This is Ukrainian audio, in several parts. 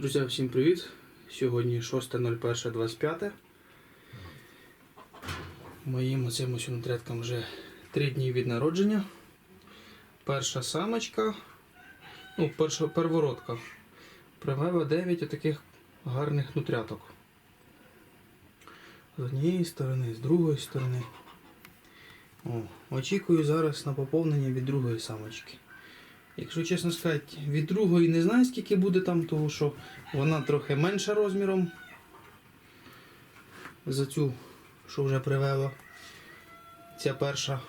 Друзі, всім привіт! Сьогодні 6.01.25. Моїм оцим нутряткам вже 3 дні від народження. Перша самочка, ну, перша первородка. Привела 9 отаких гарних нутряток. З однієї сторони, з другої сторони. О, очікую зараз на поповнення від другої самочки. Якщо чесно сказати, від другої не знаю, скільки буде там, тому що вона трохи менша розміром за цю, що вже привела. Ця перша,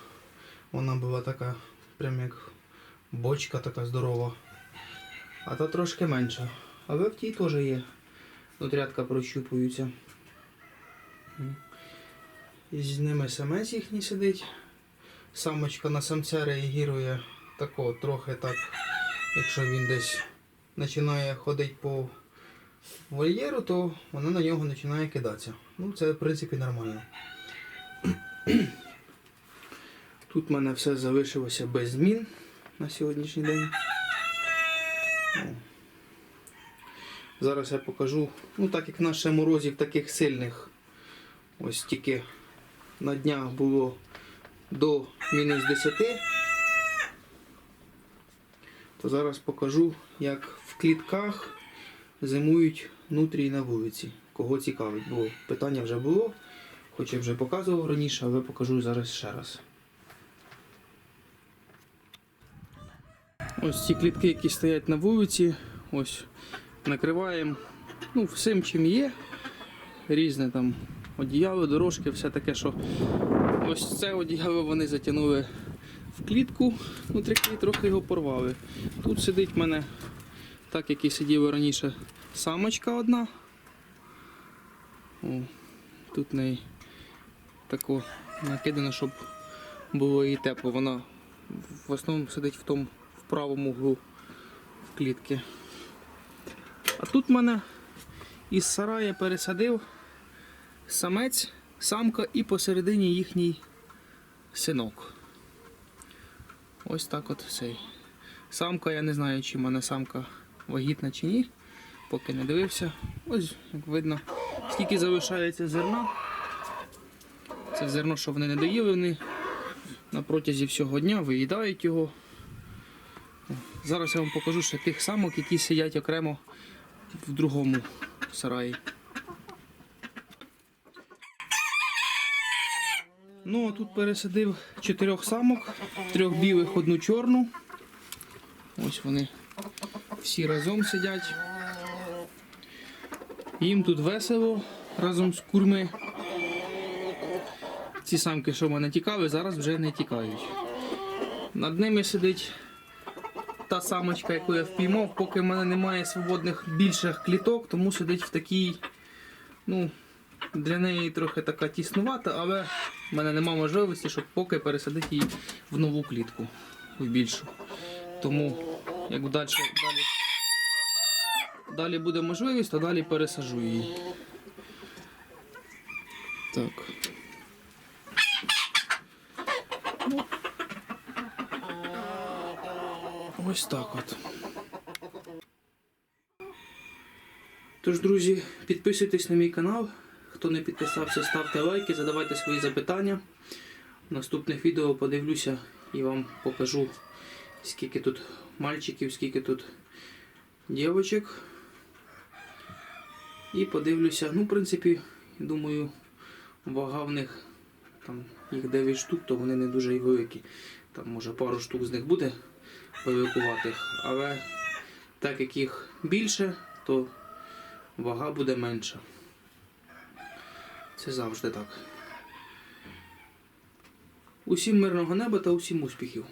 вона була така, прям як бочка така здорова. А та трошки менша. Але в тій теж є. Нутрядка прощупуються. І з ними самець їхній сидить. Самочка на самця реагує тако трохи так, якщо він десь починає ходити по вольєру, то вона на нього починає кидатися. Ну, це в принципі нормально. Тут в мене все залишилося без змін на сьогоднішній день. Зараз я покажу, ну так як наше морозів таких сильних, ось тільки на днях було до мінус 10, то зараз покажу, як в клітках зимують нутрії на вулиці. Кого цікавить, бо питання вже було, хоч я вже показував раніше, але покажу зараз ще раз. Ось ці клітки, які стоять на вулиці, ось накриваємо ну, всім, чим є. Різне там одіяло, дорожки, все таке, що ось це одіяло вони затягнули в клітку, внутрі трохи його порвали. Тут сидить в мене, так як і сиділа раніше, самочка одна. О, тут неї тако накидано, щоб було їй тепло. Вона в основному сидить в тому в правому углу в клітки. А тут в мене із сарая пересадив самець, самка і посередині їхній синок. Ось так от цей. Самка, я не знаю, чи в мене самка вагітна чи ні, поки не дивився. Ось, як видно, скільки залишається зерна. Це зерно, що вони не доїли, вони на протязі всього дня виїдають його. Зараз я вам покажу ще тих самок, які сидять окремо в другому сараї. Ну, а тут пересадив чотирьох самок, трьох білих, одну чорну. Ось вони всі разом сидять. Їм тут весело разом з курми. Ці самки, що в мене тікали, зараз вже не тікають. Над ними сидить та самочка, яку я впіймав, поки в мене немає свободних більших кліток, тому сидить в такій, ну, для неї трохи така тіснувата, але в мене немає можливості, щоб поки пересадити її в нову клітку, в більшу. Тому, як далі, далі, далі буде можливість, то далі пересажу її. Так. Ось так от. Тож, друзі, підписуйтесь на мій канал. Хто не підписався, ставте лайки, задавайте свої запитання. В наступних відео подивлюся і вам покажу, скільки тут мальчиків, скільки тут дівчаток. І подивлюся, ну, в принципі, думаю, вага в них там їх 9 штук, то вони не дуже і великі. Там може пару штук з них буде великуватих, але так як їх більше, то вага буде менша. Це завжди так. Усім мирного неба та усім успіхів!